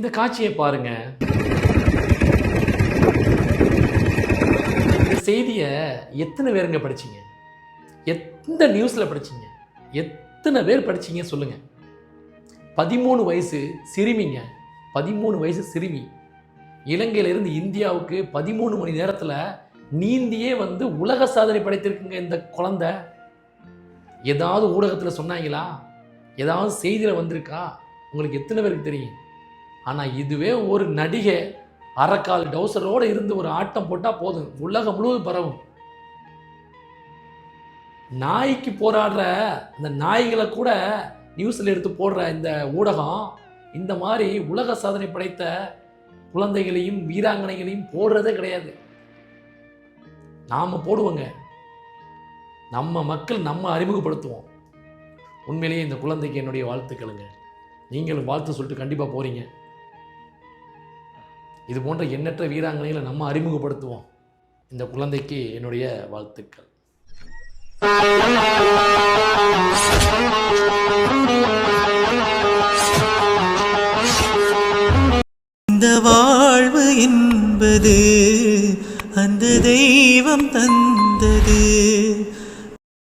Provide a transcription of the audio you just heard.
இந்த காட்சியை பாருங்க. இந்த செய்தியை எத்தனை பேருங்க படிச்சீங்க? எந்த நியூஸில் படிச்சீங்க? எத்தனை பேர் படிச்சீங்க சொல்லுங்க. பதிமூணு வயசு சிறுமிங்க. பதிமூணு வயசு சிறுமி. இலங்கையிலிருந்து இந்தியாவுக்கு பதிமூணு மணி நேரத்தில் நீந்தியே வந்து உலக சாதனை படைத்திருக்குங்க இந்த குழந்தை. ஏதாவது ஊடகத்தில் சொன்னாங்களா? ஏதாவது செய்தியில் வந்திருக்கா? உங்களுக்கு எத்தனை பேருக்கு தெரியும்? ஆனால் இதுவே ஒரு நடிகை அரைக்கால் டவுசரோடு இருந்து ஒரு ஆட்டம் போட்டால் போதும். உலகம் முழுவதும் பரவும். நாய்க்கு போராடுற அந்த நாய்களை கூட நியூஸில் எடுத்து போடுற இந்த ஊடகம் இந்த மாதிரி உலக சாதனை படைத்த குழந்தைகளையும் வீராங்கனைகளையும் போடுறதே கிடையாது. நாம் போடுவோங்க. நம்ம மக்கள் நம்ம அறிமுகப்படுத்துவோம். உண்மையிலேயே இந்த குழந்தைக்கு என்னுடைய வாழ்த்துக்களுங்க. நீங்களும் வாழ்த்து சொல்லிட்டு கண்டிப்பாக போகிறீங்க இது போன்ற எண்ணற்ற வீராங்கனைகளை நம்ம அறிமுகப்படுத்துவோம். இந்த குழந்தைக்கு என்னுடைய வாழ்த்துக்கள். இந்த வாழ்வு என்பது அந்த தெய்வம் தந்தது.